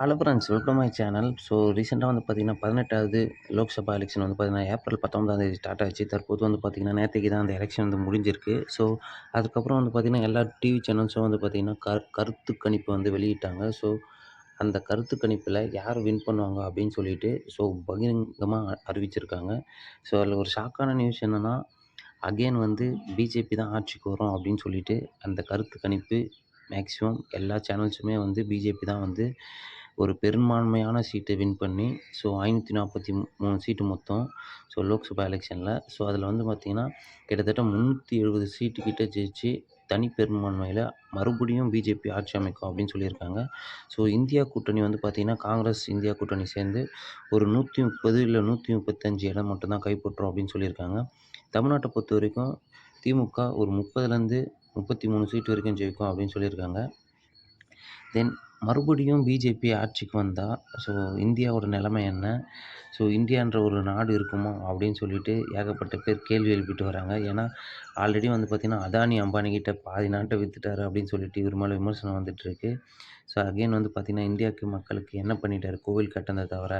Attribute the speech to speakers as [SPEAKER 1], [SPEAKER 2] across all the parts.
[SPEAKER 1] Hello friends welcome my channel so ரீசெண்டாக வந்து பார்த்திங்கன்னா பதினெட்டாவது லோக்சபா எலெக்ஷன் வந்து பார்த்திங்கன்னா ஏப்ரல் பத்தொன்பதாம் தேதி ஸ்டார்ட் ஆச்சு. தற்போது வந்து பார்த்திங்கன்னா நேற்றுக்கு தான் அந்த எலெக்ஷன் வந்து முடிஞ்சிருக்கு. ஸோ அதுக்கப்புறம் வந்து பார்த்திங்கன்னா எல்லா டிவி சேனல்ஸும் வந்து பார்த்திங்கன்னா கரு கருத்து கணிப்பு வந்து வெளியிட்டாங்க. ஸோ அந்த கருத்து கணிப்பில் யார் வின் பண்ணுவாங்க அப்படின்னு சொல்லிட்டு ஸோ பகிரங்கமாக அறிவிச்சிருக்காங்க. ஸோ அதில் ஒரு ஷாக்கான நியூஸ் என்னென்னா அகெயின் வந்து பிஜேபி தான் ஆட்சிக்கு வரும் அப்படின்னு சொல்லிட்டு அந்த கருத்து கணிப்பு மேக்ஸிமம் எல்லா சேனல்ஸுமே வந்து பிஜேபி தான் வந்து ஒரு பெரும்பான்மையான சீட்டை வின் பண்ணி ஸோ ஐநூற்றி நாற்பத்தி மூணு சீட்டு மொத்தம் ஸோ லோக்சபா எலெக்ஷனில் ஸோ அதில் வந்து பார்த்திங்கன்னா கிட்டத்தட்ட முந்நூற்றி எழுபது சீட்டு கிட்ட ஜெயிச்சு தனி பெரும்பான்மையில் மறுபடியும் பிஜேபி ஆட்சி அமைக்கும் அப்படின்னு சொல்லியிருக்காங்க. ஸோ இந்தியா கூட்டணி வந்து பார்த்திங்கன்னா காங்கிரஸ் இந்தியா கூட்டணி சேர்ந்து ஒரு நூற்றி முப்பது இல்லை நூற்றி முப்பத்தஞ்சு இடம் மட்டும்தான் கைப்பற்றும் அப்படின்னு சொல்லியிருக்காங்க. தமிழ்நாட்டை பொறுத்த வரைக்கும் திமுக ஒரு முப்பதுலேருந்து முப்பத்தி மூணு சீட்டு வரைக்கும் ஜெயிக்கும் அப்படின்னு சொல்லியிருக்காங்க. தென் மறுபடியும் பிஜேபி ஆட்சிக்கு வந்தால் ஸோ இந்தியாவோடய நிலமை என்ன? ஸோ இந்தியான்ற ஒரு நாடு இருக்குமா? அப்படின்னு சொல்லிட்டு ஏகப்பட்ட பேர் கேள்வி எழுப்பிட்டு வராங்க. ஏன்னா ஆல்ரெடி வந்து பார்த்திங்கன்னா அதானி அம்பானிக்கிட்ட பாதி நாட்டை விற்றுட்டாரு அப்படின்னு சொல்லிட்டு இவர் மேலே விமர்சனம் வந்துட்டுருக்கு ஸோ அகெயின் வந்து பார்த்திங்கன்னா இந்தியாவுக்கு மக்களுக்கு என்ன பண்ணிட்டாரு? கோவில் கட்டினதை தவிர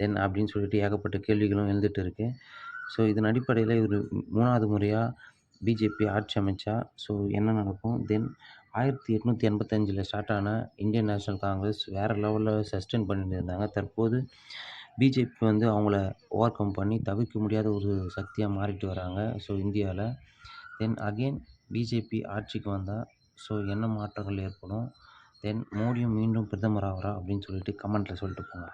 [SPEAKER 1] தென் அப்படின்னு சொல்லிட்டு ஏகப்பட்ட கேள்விகளும் எழுந்துட்டு இருக்குது ஸோ இதன் அடிப்படையில் இவர் மூணாவது முறையாக பிஜேபி ஆட்சி அமைச்சா ஸோ என்ன நடக்கும்? தென் ஆயிரத்தி எட்நூற்றி எண்பத்தஞ்சில் ஸ்டார்ட் ஆன இந்தியன் நேஷ்னல் காங்கிரஸ் வேறு லெவலில் சஸ்டெயின் பண்ணிட்டு இருந்தாங்க. தற்போது பிஜேபி வந்து அவங்கள ஓவர் கம் பண்ணி தவிர்க்க முடியாத ஒரு சக்தியாக மாறிட்டு வராங்க. ஸோ இந்தியாவில் தென் அகெயின் பிஜேபி ஆட்சிக்கு வந்தால் ஸோ என்ன மாற்றங்கள் ஏற்படும்? தென் மோடியும் மீண்டும் பிரதமர் ஆகிறா அப்படின்னு சொல்லிட்டு கமெண்ட்டில் சொல்லிட்டு போங்க.